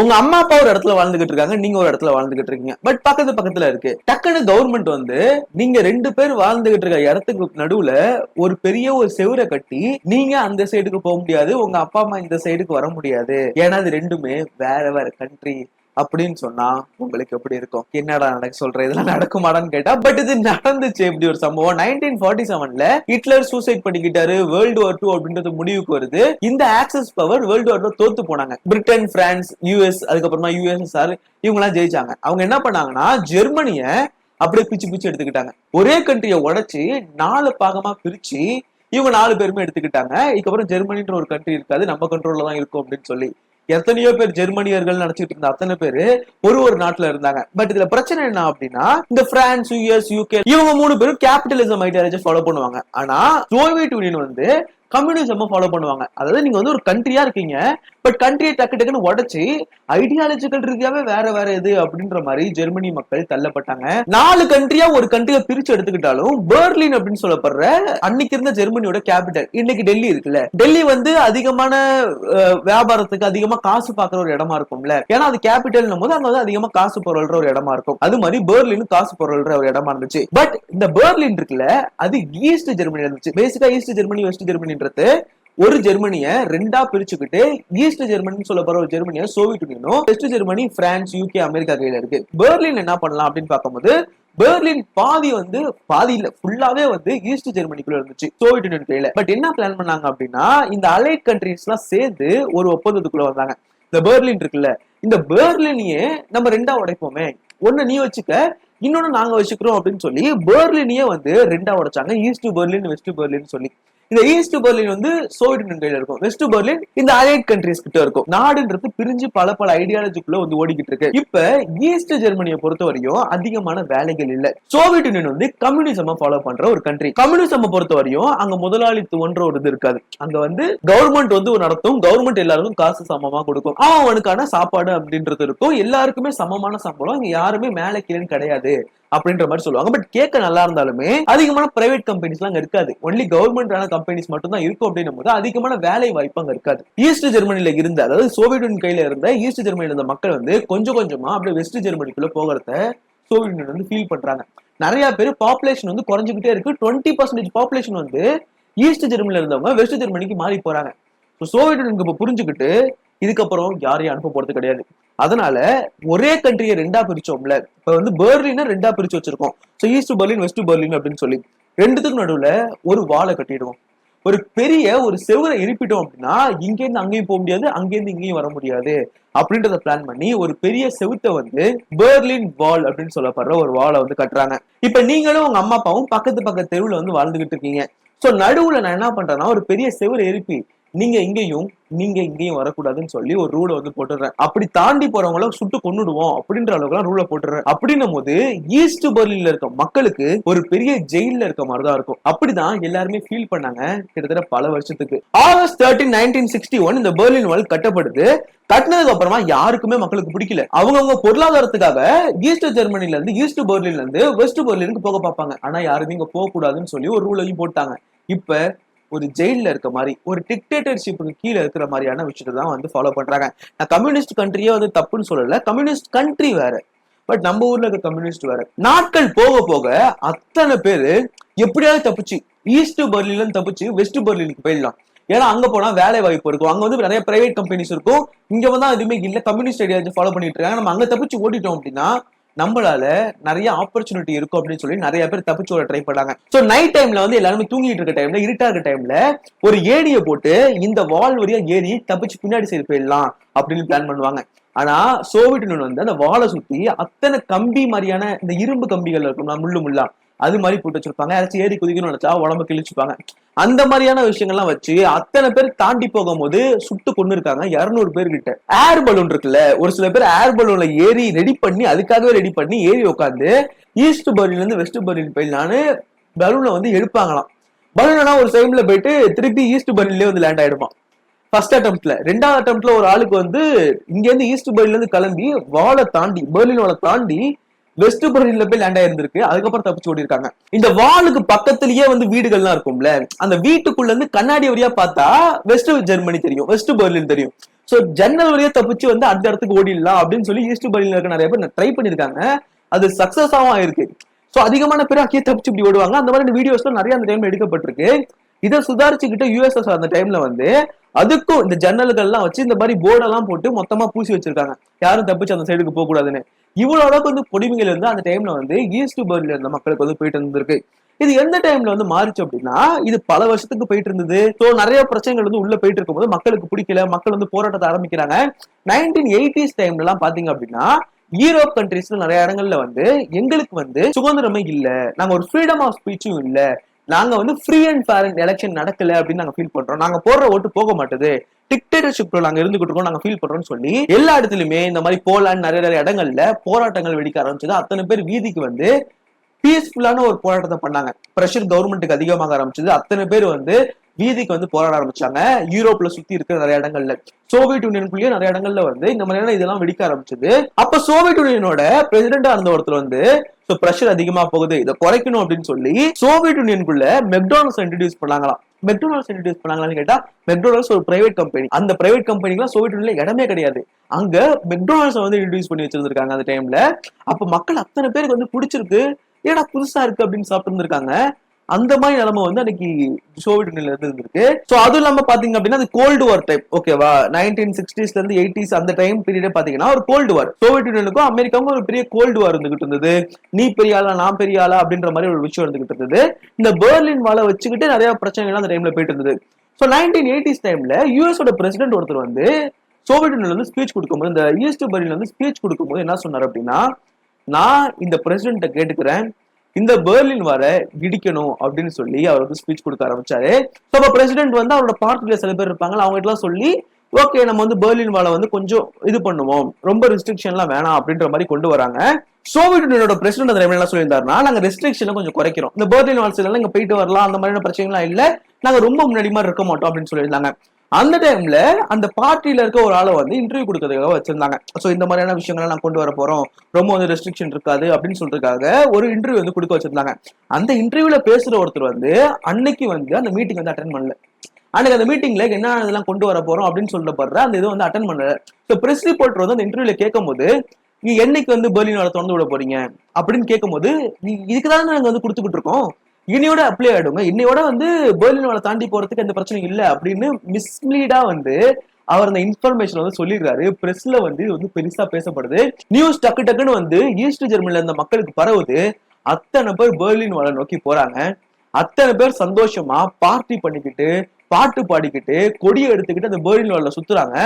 உங்க அம்மா அப்பா ஒரு இடத்துல வாழ்ந்துகிட்டு இருக்காங்க நீங்க ஒரு இடத்துல வாழ்ந்துகிட்டு இருக்கீங்க. பட் பக்கத்து பக்கத்துல இருக்கு. டக்குன்னு கவர்மெண்ட் வந்து நீங்க ரெண்டு பேர் வாழ்ந்துகிட்டு இருக்க இடத்துக்கு நடுவுல ஒரு பெரிய ஒரு செவுரை கட்டி நீங்க அந்த சைடுக்கு போக முடியாது உங்க அப்பா அம்மா இந்த சைடுக்கு வர முடியாது. ஏன்னா அது ரெண்டுமே வேற வேற கண்ட்ரி அப்படின்னு சொன்னா உங்களுக்கு எப்படி இருக்கும்? என்னடா நடக்க சொல்ற? இதெல்லாம் நடக்குமாடான்னு கேட்டா பட் இது நடந்துச்சு. இப்படி ஒரு சம்பவம். நைன்டீன் ஃபார்ட்டி செவன்ல ஹிட்லர் சூசைட் பண்ணிக்கிட்டாரு. வேர்ல்டு வார் டூ அப்படின்றது முடிவுக்கு வருது. இந்த ஆக்சஸ் பவர் வேர்ல்டு வார் தோத்து போனாங்க. பிரிட்டன் பிரான்ஸ் யூஎஸ் அதுக்கப்புறமா யூஎஸ்எஸ்ஆர் இவங்க எல்லாம் ஜெயிச்சாங்க. அவங்க என்ன பண்ணாங்கன்னா ஜெர்மனிய அப்படியே பிச்சு பிச்சு எடுத்துக்கிட்டாங்க. ஒரே கண்ட்ரியை உடைச்சு நாலு பாகமா பிரிச்சு இவங்க நாலு பேருமே எடுத்துக்கிட்டாங்க. இதுக்கப்புறம் ஜெர்மனின்ற ஒரு கண்ட்ரி இருக்காது. நம்ம கண்ட்ரோல்ல தான் இருக்கும் அப்படின்னு சொல்லி எத்தனையோ பேர் ஜெர்மனியர்கள் நினைச்சிட்டு இருந்த அத்தனை பேரு ஒரு ஒரு நாட்டுல இருந்தாங்க. பட் இதுல பிரச்சனை என்ன அப்படின்னா இந்த பிரான்ஸ் யூஎஸ் யூகே இவங்க மூணு பேரும் கேபிட்டலிசம் ஐடியாலஜி ஃபாலோ பண்ணுவாங்க. ஆனா சோவியத் யூனியன் வந்து கம்யூனிசம் ஃபாலோ பண்ணுவாங்க. அதாவது நீங்க வந்து ஒரு கண்ட்ரியா இருக்கீங்க பட் கண்ட்ரியை டக்கு டக்குன்னு உடைச்சு ஐடியாலஜிக்கல் ரீதியாவே வேற வேற இது அப்படின்ற மாதிரி ஜெர்மனி மக்கள் தள்ளப்பட்டாங்க. நாலு கண்ட்ரியா ஒரு கண்ட்ரியை பிரிச்சு எடுத்துக்கிட்டாலும் பெர்லின் அப்படின்னு சொல்லப்படுற அன்னைக்கு இருந்த ஜெர்மனியோட கேபிட்டல் இன்னைக்கு டெல்லி இருக்குல்ல. டெல்லி வந்து அதிகமான வியாபாரத்துக்கு அதிகமா காசு பாக்குற ஒரு இடமா இருக்கும்ல. ஏன்னா அது கேபிட்டல் போது அங்க வந்து அதிகமா காசு பொருள்ற ஒரு இடமா இருக்கும். அது மாதிரி பெர்லின் காசு பொருள்ற ஒரு இடமா இருந்துச்சு. பட் இந்த பெர்லின் இருக்குல்ல அது ஈஸ்ட் ஜெர்மனி இருந்துச்சு. பேசிக்கா ஈஸ்ட் ஜெர்மனி வெஸ்ட் அப்படின்றது ஒரு ஜெர்மனிய ரெண்டா பிரிச்சுக்கிட்டு ஈஸ்ட் ஜெர்மனின்னு சொல்ல போற ஒரு ஜெர்மனிய Soviet யூனியனும் West Germany France UK America கையில இருக்கு. பெர்லின் என்ன பண்ணலாம் அப்படின்னு பார்க்கும்போது பெர்லின் பாதி வந்து பாதி இல்ல ஃபுல்லாவே வந்து ஈஸ்ட் ஜெர்மனிக்குள்ள இருந்துச்சு சோவியத் யூனியன் கையில. பட் என்ன பிளான் பண்ணாங்க அப்படின்னா இந்த அலைட் கண்ட்ரிஸ் எல்லாம் சேர்ந்து ஒரு ஒப்பந்தத்துக்குள்ள வந்தாங்க. இந்த பெர்லின் இருக்குல்ல இந்த பெர்லினையே நம்ம ரெண்டா உடைப்போமே. ஒன்னு நீ வச்சுக்க இன்னொன்னு நாங்க வச்சுக்கிறோம் அப்படின்னு சொல்லி பெர்லினியே வந்து ரெண்டா உடைச்சாங்க ஈஸ்ட் பெர்லின் வெஸ்ட் பெர்லின் சொல்லி. இந்த ஈஸ்ட் பெர்லின் வந்து சோவியத் யூனியன் கையில இருக்கும். வெஸ்ட் பெர்லின் இந்த அலைட் கண்ட்ரிஸ் கிட்ட இருக்கும். நாடுன்றது பிரிஞ்சு பல பல ஐடியாலஜிக்குள்ள வந்து ஓடிக்கிட்டு இருக்கு. இப்ப ஈஸ்ட் ஜெர்மனியை பொறுத்த வரையும் அதிகமான வேலைகள் இல்ல. சோவியத் யூனியன் வந்து கம்யூனிசம் ஃபாலோ பண்ற ஒரு கண்ட்ரி கம்யூனிசம் பொறுத்த வரையும் அங்க முதலாளித்துவன்ற ஒரு இது இருக்காது. அங்க வந்து கவர்மெண்ட் வந்து நடத்தும். கவர்மெண்ட் எல்லாருக்கும் காசு சமமா கொடுக்கும். அவனுக்கான சாப்பாடு அப்படின்றது இருக்கும். எல்லாருக்குமே சமமான சம்பளம். இங்க யாருமே மேல கீழேன்னு கிடையாது. அப்படின்ற மாதிரி சொல்லுவாங்க. பட் கேட்க நல்லா இருந்தாலுமே அதிகமான பிரைவேட் கம்பெனிஸ் எல்லாம் இருக்காது. ஒன்லி கவர்மெண்டான கம்பெனிஸ் மட்டும் தான் இருக்கும் அப்படின்னும் போது அதிகமான வேலை வாய்ப்பு அங்க இருக்காது. ஈஸ்ட் ஜெர்மனில இருந்த அதாவது சோவியத் கையில இருந்த ஈஸ்ட் ஜெர்மனில இருந்த மக்கள் வந்து கொஞ்சம் கொஞ்சமா அப்படியே வெஸ்ட் ஜெர்மனிக்குள்ள போகிறத சோவியட் யூனியன் வந்து ஃபீல் பண்றாங்க. நிறைய பேர் பாப்புலேஷன் வந்து குறைஞ்சிக்கிட்டே இருக்கு. டுவெண்ட்டி பர்சன்டேஜ் பாப்புலேஷன் வந்து ஈஸ்ட் ஜெர்மனில இருந்தவங்க வெஸ்ட் ஜெர்மனிக்கு மாறி போறாங்க. So, சோவியத் இப்ப புரிஞ்சுக்கிட்டு இதுக்கப்புறம் யாரையும் அனுப்ப போறது கிடையாது. அதனால ஒரே கண்ட்ரியை ரெண்டா பிரிச்சோம்ல இப்ப வந்து பெர்லினை ரெண்டா பிரிச்சு வச்சிருக்கோம். So east Berlin west Berlin அப்படின்னு சொல்லி ரெண்டுத்துக்கும் நடுவுல ஒரு வாழை கட்டிடுவோம். ஒரு பெரிய ஒரு செவரை இருப்பிட்டோம் அப்படின்னா இங்கேருந்து அங்கேயும் போக முடியாது அங்கேருந்து இங்கேயும் வர முடியாது அப்படின்றத பிளான் பண்ணி ஒரு பெரிய செவுத்தை வந்து பெர்லின் வால் அப்படின்னு சொல்லப்படுற ஒரு வாலை வந்து கட்டுறாங்க. இப்ப நீங்களும் உங்க அம்மா அப்பாவும் பக்கத்து பக்கத்து தெருவுல வந்து வாழ்ந்துகிட்டு இருக்கீங்க. சோ நடுவுல நான் என்ன பண்றேன்னா ஒரு பெரிய செவரை எழுப்பி நீங்க இங்கேயும் நீங்க இங்கேயும் வரக்கூடாதுன்னு சொல்லி ஒரு ரூலை வந்து போட்டுறேன் அப்படி தாண்டி போறவங்கள சுட்டு கொன்னுடுவோம் அப்படின்ற அளவுக்கு ரூலை போட்டுறேன் அப்படின்னும் போது ஈஸ்ட் பர்லின்ல இருக்க மக்களுக்கு ஒரு பெரிய ஜெயில இருக்க மாதிரி தான் இருக்கும். அப்படிதான் எல்லாருமே ஃபீல் பண்ணாங்க கிட்டத்தட்ட பல வருஷத்துக்கு. August thirteen nineteen sixty one இந்த பெர்லின் வால் கட்டப்படுது. கட்டினதுக்கு அப்புறமா யாருக்குமே மக்களுக்கு பிடிக்கல. அவங்கவுங்க பொருளாதாரத்துக்காக ஈஸ்ட் ஜெர்மனில இருந்து ஈஸ்ட் பெர்லின்ல இருந்து வெஸ்ட் பெர்லினுக்கு போக பார்ப்பாங்க. ஆனா யாருமே இங்க போக கூடாதுன்னு சொல்லி ஒரு ரூலையும் போட்டாங்க. இப்ப ஒரு ஜெயில இருக்க மாதிரி ஒரு டிக்டேட்டர்ஷிப்புக்கு கீழே இருக்கிற மாதிரியான விஷயத்தை தான் வந்து ஃபாலோ பண்றாங்க. நான் கம்யூனிஸ்ட் கண்ட்ரியே வந்து தப்புன்னு சொல்லல கம்யூனிஸ்ட் கண்ட்ரி வேற. பட் நம்ம ஊர்ல இருக்க கம்யூனிஸ்ட் வேற. நாட்கள் போக போக அத்தனை பேரு எப்படியாவது தப்பிச்சு ஈஸ்ட் பெர்லின்ல தப்பிச்சு வெஸ்ட் பெர்லினுக்கு போயிடலாம். ஏன்னா அங்க போனா வேலை வாய்ப்பு இருக்கும். அங்க வந்து நிறைய பிரைவேட் கம்பெனிஸ் இருக்கும். இங்க வந்து எதுவுமே இல்ல. கம்யூனிஸ்ட் ஐடியா ஃபாலோ பண்ணிட்டு இருக்காங்க. நம்ம அங்க தப்பிச்சு ஓடிட்டோம் அப்படின்னா நம்மளால நிறைய ஆப்பர்ச்சுனிட்டி இருக்கும் அப்படின்னு சொல்லி நிறைய பேர் தப்பிச்சு ஓட ட்ரை பண்ணாங்க சோ நைட் டைம்ல வந்து எல்லாருமே தூங்கிட்டு இருக்க டைம்ல இருட்டா இருக்க டைம்ல ஒரு ஏடியை போட்டு இந்த வால் வழியா ஏறி தப்பிச்சு பின்னாடி சைடு போயிடலாம் அப்படின்னு பிளான் பண்ணுவாங்க. ஆனா சோவியட் யூனியன் வந்து அந்த வாழை சுத்தி அத்தனை கம்பி மாதிரியான இந்த இரும்பு கம்பிகள் இருக்கும் முள்ளு முள்ளா. அது மாதிரி போட்டு வச்சிருப்பாங்க. யாராச்சும் ஏறி குதிக்கணும்னு நினைச்சா உடம்பு கிழிச்சுப்பாங்க. அந்த மாதிரியான விஷயங்கள்லாம் வச்சு அத்தனை பேர் தாண்டி போகும்போது சுட்டு கொண்டு இருக்காங்க இருநூறு பேர் கிட்ட ஏர் பலூன் இருக்குல்ல ஒரு சில பேர் ஏர் பலூன்ல ஏறி ரெடி பண்ணி அதுக்காகவே ரெடி பண்ணி ஏறி உட்காந்து ஈஸ்ட் பர்லின்ல இருந்து வெஸ்ட் பர்லின் போயிடலான்னு பலூனை வந்து எடுப்பாங்களாம் பலூனா ஒரு சைட்ல போயிட்டு திருப்பி ஈஸ்ட் பர்லின்லயே வந்து லேண்ட் ஆயிடுவான். ஃபர்ஸ்ட் அட்டம்ப்ட்ல ரெண்டாவது அட்டம்ப்ட்ல ஒரு ஆளுக்கு வந்து இங்க இருந்து ஈஸ்ட் பெர்லின்ல இருந்து கிளம்பி வாலை தாண்டி பெர்லின் வாலை தாண்டி வெஸ்ட் பெர்லின்ல போய் லேண்ட் ஆயிருந்திருக்கு அதுக்கப்புறம் தப்பிச்சு ஓடி இருக்காங்க இந்த வாலுக்கு பக்கத்துலயே வந்து வீடுகள்லாம் இருக்கும்ல அந்த வீட்டுக்குள்ள இருந்து கண்ணாடி வழியா பார்த்தா வெஸ்ட் ஜெர்மனி தெரியும் வெஸ்ட் பெர்லின் தெரியும். சோ ஜன்னல் வழியா தப்பிச்சு வந்து அந்த இடத்துக்கு ஓடிடலாம் அப்படின்னு சொல்லி ஈஸ்ட் பெர்லின்ல இருக்க நிறைய பேர் ட்ரை பண்ணிருக்காங்க அது சக்சஸாவும் ஆயிருக்கு. சோ அதிகமான பேர் அக்கே தப்பிச்சு இப்படி ஓடுவாங்க. அந்த மாதிரி வீடியோஸ்லாம் நிறைய அந்த டைம்ல எடுக்கப்பட்டிருக்கு. இதை சுதாரிச்சுக்கிட்டு யூஎஸ்எஸ் அந்த டைம்ல வந்து அதுக்கும் இந்த ஜன்னல்கள் எல்லாம் வச்சு இந்த மாதிரி போர்டெல்லாம் போட்டு மொத்தமா பூசி வச்சிருக்காங்க. யாரும் தப்பிச்சு அந்த சைடுக்கு போக கூடாதுன்னு இவ்வளவு அளவுக்கு வந்து கொடுமைகள் வந்து அந்த டைம்ல வந்து ஈஸ்ட் பர்ல இருந்த மக்களுக்கு வந்து போயிட்டு இருந்திருக்கு. இது எந்த டைம்ல வந்து மாறிச்சு அப்படின்னா இது பல வருஷத்துக்கு போயிட்டு இருந்தது. ஸோ நிறைய பிரச்சனைகள் வந்து உள்ள போயிட்டு இருக்கும்போது மக்களுக்கு பிடிக்கல மக்கள் வந்து போராட்டத்தை ஆரம்பிக்கிறாங்க. நைன்டீன் எயிட்டிஸ் டைம்ல எல்லாம் பாத்தீங்க அப்படின்னா யூரோப் கண்ட்ரீஸ்ல நிறைய இடங்கள்ல வந்து எங்களுக்கு வந்து சுதந்திரமே இல்ல. நாங்க ஒரு ஃப்ரீடம் ஆஃப் ஸ்பீச்சும் இல்ல. நாங்க வந்து ஃப்ரீ அண்ட் ஃபேர் எலெக்ஷன் நடக்கல அப்படின்னு நாங்க ஃபீல் பண்றோம். நாங்க போடுற ஓட்டு போக மாட்டுது. டிக்டேட்டர்ஷிப்ல நாங்க இருந்துகிட்டு இருக்கோம் நாங்க ஃபீல் பண்றோம்னு சொல்லி எல்லா இடத்துலயுமே இந்த மாதிரி போலான்னு நிறைய நிறைய இடங்கள்ல போராட்டங்கள் வெடிக்க ஆரம்பிச்சது. அத்தனை பேர் வீதிக்கு வந்து பீஸ்ஃபுல்லான ஒரு போராட்டத்தை பண்ணாங்க. ப்ரெஷர் கவர்மெண்ட்டுக்கு அதிகமாக ஆரம்பிச்சது. அத்தனை பேர் வந்து வீதிக்கு வந்து போராட ஆரம்பிச்சாங்க. யூரோப்ல சுத்தி இருக்கிற நிறைய இடங்கள்ல. சோவியத் யூனியனுக்குள்ளேயே நிறைய இடங்கள்ல வந்து இந்த மாதிரியான இதெல்லாம் வெடிக்க ஆரம்பிச்சது. அப்ப சோவியத் யூனியனோட பிரசிடென்டா இருந்த ஒருத்தர் வந்து ப்ரெஷர் அதிகமா போகுது இதை குறைக்கணும் அப்படின்னு சொல்லி சோவியத் யூனியனுக்குள்ள மெக்டானல்ஸ் இன்ட்ரடியூஸ் பண்ணாங்களாம். மெக்டோனல்ஸ் இன்ட்ரடியூஸ் பண்ணாங்களான்னு கேட்டா மெக்டோனல்ஸ் ஒரு பிரைவேட் கம்பெனி அந்த பிரைவேட் கம்பெனிக்குலாம் சோவியத் யூனியன்ல இடமே கிடையாது. அங்க மெக்டோனல்ஸ் வந்து இன்ட்ரடியூஸ் பண்ணி வச்சிருந்திருக்காங்க அந்த டைம்ல அப்ப மக்கள் அத்தனை பேருக்கு வந்து பிடிச்சிருக்கு. ஏடா புதுசா இருக்கு அப்படின்னு சாப்பிட்டு இருந்திருக்காங்க அந்த மாதிரி நிலைமை வந்து அன்னைக்கு சோவியட் யூனியன்ல இருந்து இருந்திருக்கு. சோ அதுவும் இல்லாம பாத்தீங்க அப்படின்னா அது கோல்டு வார் டைப் ஓகேவா நைன்டீன் சிக்ஸ்டீஸ்ல இருந்து எயிட்டிஸ் அந்த டைம் பீரியட் பாத்தீங்கன்னா ஒரு கோல்டு வார் சோவியட் யூனியனுக்கும் அமெரிக்காவுக்கும் ஒரு பெரிய கோல்டு வார் இருந்துகிட்டு இருந்தது. நீ பெரிய ஆளா நான் பெரிய ஆளா அப்படின்ற மாதிரி ஒரு விஷயம் இருந்துகிட்டு இருந்தது. இந்த பெர்லின் வாழை வச்சுக்கிட்டு நிறைய பிரச்சனைகள் அந்த டைம்ல போயிட்டு இருந்தது. ஸோ நைன்டீன் எயிட்டிஸ் டைம்ல யூஎஸோட பிரசிடென்ட் ஒருத்தர் வந்து சோவியட் யூனியன்ல வந்து ஸ்பீச் கொடுக்கும்போது இந்த ஈஸ்ட் பெர்லின்ல வந்து ஸ்பீச் கொடுக்கும்போது என்ன சொன்னார் அப்படின்னா நான் இந்த பிரசிடென்ட்டை கேட்டுக்கிறேன். இந்த பெர்லின் வர இடிக்கணும் அப்படின்னு சொல்லி அவர் வந்து ஸ்பீச் கொடுக்க ஆரம்பிச்சாரு. ஸோ அப்போ பிரசிடென்ட் வந்து அவரோட பார்ட்டியில சில பேர் இருப்பாங்க அவங்க எல்லாம் சொல்லி ஓகே நம்ம வந்து பெர்லின் வாழை வந்து கொஞ்சம் இது பண்ணுவோம். ரொம்ப ரெஸ்ட்ரிக்ஷன்லாம் வேணாம் அப்படின்ற மாதிரி கொண்டு வராங்க. சோவியத் யூனியனோட பிரசிடென்ட் அந்த என்ன சொல்லியிருந்தாருன்னா நாங்க ரெஸ்ட்ரிக்ஷனை கொஞ்சம் குறைக்கிறோம். இந்த பெர்லின் வால்ஸ் இங்கே இங்க போயிட்டு வரலாம் அந்த மாதிரியான பிரச்சனைலாம் இல்ல. நாங்க ரொம்ப முன்னாடி மாதிரி இருக்க மாட்டோம் அப்படின்னு சொல்லியிருந்தாங்க. அந்த டைம்ல அந்த பார்ட்டியில இருக்க ஒரு ஆளை வந்து இன்டர்வியூ கொடுக்கறதுக்காக வச்சிருந்தாங்க. சோ இந்த மாதிரியான விஷயங்களை நான் கொண்டு வர போறோம். ரொம்ப வந்து ரெஸ்ட்ரிக்ஷன் இருக்காது அப்படின்னு சொல்றதுக்காக ஒரு இன்டர்வியூ வந்து கொடுக்க வச்சிருந்தாங்க. அந்த இன்டர்வியூல பேசுற ஒருத்தர் வந்து அன்னைக்கு வந்து அந்த மீட்டிங் வந்து அட்டன் பண்ணல. அன்னைக்கு அந்த மீட்டிங்ல என்ன இதெல்லாம் கொண்டு வர போறோம் அப்படின்னு சொல்லப்படுற அந்த இது வந்து அட்டன் பண்ணல. ஸோ பிரஸ் ரிப்போர்ட்டர் வந்து அந்த இன்டர்வியூல கேட்கும் போது நீ என்னைக்கு வந்து பெர்லின் வாழை திறந்து விட போறீங்க? அப்படின்னு கேட்கும்போது நீ இதுக்கு தான் நாங்க வந்து கொடுத்துக்கிட்டு இருக்கோம். இனியோட அப்ளை ஆயிடுங்க. இன்னையோட வந்து பெர்லின் தாண்டி போறதுக்கு எந்த பிரச்சனையும் இல்லை அப்படின்னு மிஸ்லீடா வந்து அவர் அந்த இன்ஃபர்மேஷன் வந்து சொல்லிடுறாரு. பிரஸ்ல வந்து இது வந்து பெருசா பேசப்படுது. நியூஸ் டக்கு டக்குன்னு வந்து ஈஸ்ட் ஜெர்மனில இருந்த மக்களுக்கு பரவுது. அத்தனை பேர் பெர்லின் வாழை நோக்கி போறாங்க. அத்தனை பேர் சந்தோஷமா பார்ட்டி பண்ணிக்கிட்டு பாட்டு பாடிக்கிட்டு கொடியை எடுத்துக்கிட்டு அந்த பெர்லின் வாழை சுத்துறாங்க.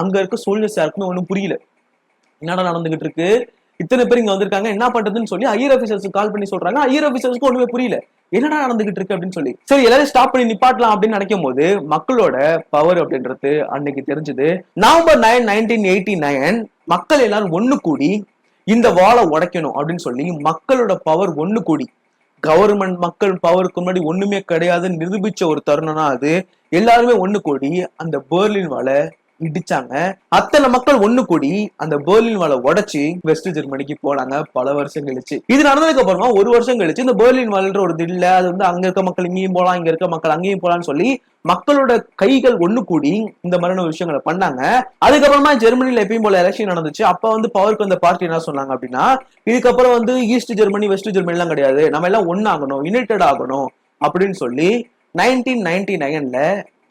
அங்க இருக்க சோல்ஜர்ஸ் யாருக்குமே ஒண்ணும் புரியல. என்னடா நடந்துகிட்டு இருக்கு? இத்தனை பேர் இங்க வந்திருக்காங்க. என்ன பண்றதுன்னு சொல்லி ஐயர் ஆபீசர்ஸ்க்கு கால் பண்ணி சொல்றாங்க. ஐயர் ஆபீசர்ஸ்க்கு ஒண்ணுமே புரியல. என்னடா நடந்துகிட்டு இருக்கு அப்படின்னு சொல்லி. சரி எல்லாரும் ஸ்டாப் பண்ணி நிப்பாட்டலாம் அப்படின்னு நினைக்கும் போது மக்களோட பவர் அப்படின்றது அன்னைக்கு தெரிஞ்சது. November nine nineteen eighty nine மக்கள் எல்லாரும் ஒண்ணு கூடி இந்த வாழை உடைக்கணும் அப்படின்னு சொல்லி மக்களோட பவர் ஒண்ணு கூடி. கவர்மெண்ட் மக்கள் பவருக்கு முன்னாடி ஒண்ணுமே கிடையாதுன்னு நிரூபிச்ச ஒரு தருணம்னா அது. எல்லாருமே ஒண்ணு கூடி அந்த பெர்லின் வாழை இடிச்சாங்க. அத்தனை மக்கள் ஒண்ணு கூடி அந்த பெர்லின் வாழை உடைச்சு வெஸ்ட் ஜெர்மனிக்கு போனாங்க. பல வருஷம் கழிச்சு. இது நடந்ததுக்கு அப்புறமா ஒரு வருஷம் கழிச்சு இந்த பெர்லின் வால்ன்ற ஒரு தில்ல அது வந்து அங்க இருக்க மக்கள் இங்கேயும் போலாம் இங்க இருக்க மக்கள் அங்கேயும் போலாம்னு சொல்லி மக்களோட கைகள் ஒண்ணு கூடி இந்த மாதிரியான விஷயங்களை பண்ணாங்க. அதுக்கப்புறமா ஜெர்மனில எப்பயும் போல எலெக்ஷன் நடந்துச்சு. அப்ப வந்து பவருக்கு வந்த பார்ட்டி என்ன சொன்னாங்க அப்படின்னா இதுக்கப்புறம் வந்து ஈஸ்ட் ஜெர்மனி வெஸ்ட் ஜெர்மனி எல்லாம் கிடையாது. நம்ம எல்லாம் ஒன்னாகணும் யுனைடெட் ஆகணும் அப்படின்னு சொல்லி நைன்டீன் நைன்டி நைன்ல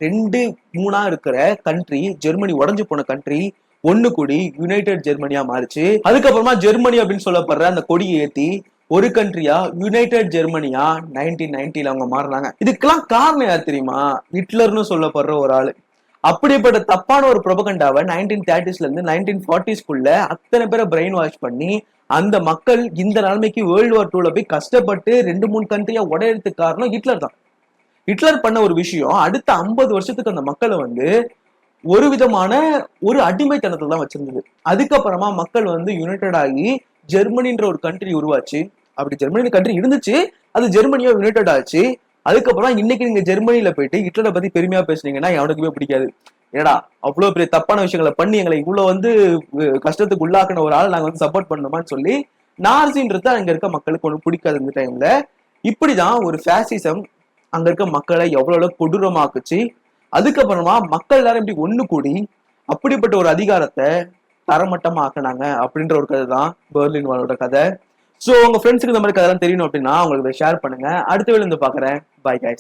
ரெண்டு மூணா இருக்கிற கண்ட்ரி ஜெர்மனி உடஞ்சு போன கண்ட்ரி ஒண்ணு கூடி யுனைடெட் ஜெர்மனியா மாறிச்சு. அதுக்கப்புறமா ஜெர்மனி அப்படின்னு சொல்லப்படுற அந்த கொடியை ஏத்தி ஒரு கண்ட்ரியா யுனைடெட் ஜெர்மனியா நைன்டீன் நைன்டில அவங்க மாறினாங்க. இதுக்கெல்லாம் காரணம் யார் தெரியுமா? ஹிட்லர்னு சொல்லப்படுற ஒரு ஆளு. அப்படிப்பட்ட தப்பான ஒரு ப்ரொபகண்டாவை நைன்டீன் தேர்ட்டிஸ்ல இருந்து நைன்டீன் ஃபார்ட்டிஸ்க்குள்ள அத்தனை பேரை பிரெயின் வாஷ் பண்ணி அந்த மக்கள் இந்த நிலைமைக்கு வேர்ல்டு வார் டூல போய் கஷ்டப்பட்டு ரெண்டு மூணு கண்ட்ரியா உடையறதுக்கு காரணம் ஹிட்லர் தான். ஹிட்லர் பண்ண ஒரு விஷயம் அடுத்த ஐம்பது வருஷத்துக்கு அந்த மக்களை வந்து ஒரு விதமான ஒரு அடிமைத்தனத்துல தான் வச்சிருந்தது. அதுக்கப்புறமா மக்கள் வந்து யுனைடெட் ஆகி ஜெர்மனின்ற ஒரு கண்ட்ரி உருவாச்சு. அப்படி ஜெர்மனி கண்ட்ரி இருந்துச்சு அது ஜெர்மனியா யுனைடெட் ஆச்சு. அதுக்கப்புறம் இன்னைக்கு நீங்க ஜெர்மனியில போயிட்டு ஹிட்லரை பத்தி பெருமையா பேசுனீங்கன்னா எவனுக்குமே பிடிக்காது. ஏடா அவ்வளவு பெரிய தப்பான விஷயங்களை பண்ணி எங்களை இவ்வளவு வந்து கஷ்டத்துக்கு உள்ளாக்குன ஒரு ஆள் நாங்க வந்து சப்போர்ட் பண்ணணுமான்னு சொல்லி நார்சின்றது அங்க இருக்க மக்களுக்கு ஒண்ணு பிடிக்காது இந்த டைம்ல இப்படிதான் ஒரு ஃபேசிசம் அங்க இருக்க மக்களை எவ்வளவு எவ்வளவு கொடூரமாக்குச்சு. அதுக்கப்புறமா மக்கள் எல்லாரும் இப்படி ஒண்ணு கூடி அப்படிப்பட்ட ஒரு அதிகாரத்தை தரமட்டமா ஆக்குனாங்க அப்படின்ற ஒரு கதை தான் பெர்லின் வாலோட கதை. ஸோ உங்க ஃப்ரெண்ட்ஸுக்கு இந்த மாதிரி கதைலாம் தெரியணும் அப்படின்னா உங்களுக்கு ஷேர் பண்ணுங்க. அடுத்த வேலை வந்து பாக்குறேன் பை கைஸ்